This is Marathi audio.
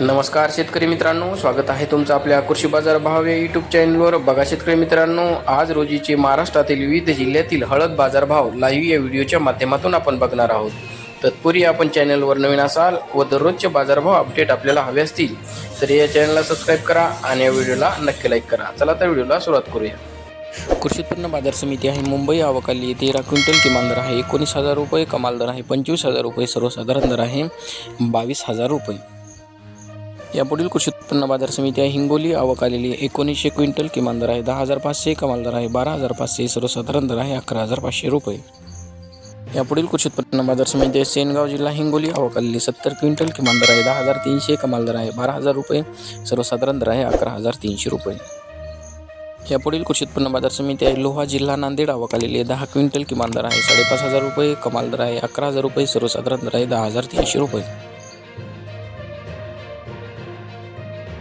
नमस्कार शेतकरी मित्रांनो स्वागत आहे तुमचं आपल्या कृषी बाजार भाव या यूट्यूब चॅनलवर बघा शेतकरी मित्रांनो आज रोजीचे महाराष्ट्रातील विविध जिल्ह्यातील हळद बाजारभाव लाईव्ह या व्हिडिओच्या माध्यमातून आपण बघणार आहोत. तत्पूर्वी आपण चॅनलवर नवीन असाल व दररोजचे बाजारभाव अपडेट आपल्याला हवे असतील तर या चॅनलला सबस्क्राईब करा आणि या व्हिडिओला नक्की लाईक करा. चला तर व्हिडिओला सुरुवात करूया. कृषी उत्पन्न बाजार समिती आहे मुंबई आवाकाली तेरा क्विंटल किमान दर आहे. एकोणीस हजार रुपये कमाल दर आहे पंचवीस हजार रुपये सर्वसाधारण दर आहे बावीस हजार रुपये. यापुढील कृषी उत्पन्न बाजार समिती आहे हिंगोली. आवक आलेली एकोणीसशे क्विंटल किमान दर आहे दहा हजार पाचशे कमाल दर आहे बारा हजार पाचशे सर्वसाधारण दर आहे अकरा हजार पाचशे रुपये. यापुढील कृषी उत्पन्न बाजार समिती आहे सेनगाव जिल्हा हिंगोली. आवक आलेली सत्तर क्विंटल किमान दर आहे दहा हजार तीनशे कमाल दर आहे बारा हजार रुपये सर्वसाधारण दर आहे अकरा हजार तीनशे रुपये. यापुढील कृषी उत्पन्न बाजार समिती आहे लोहा जिल्हा नांदेड. आवक आलेली आहे दहा क्विंटल किमान दर आहे साडेपाच हजार रुपये कमाल दर आहे अकरा हजार रुपये सर्वसाधारण दर आहे दहा हजार तीनशे रुपये.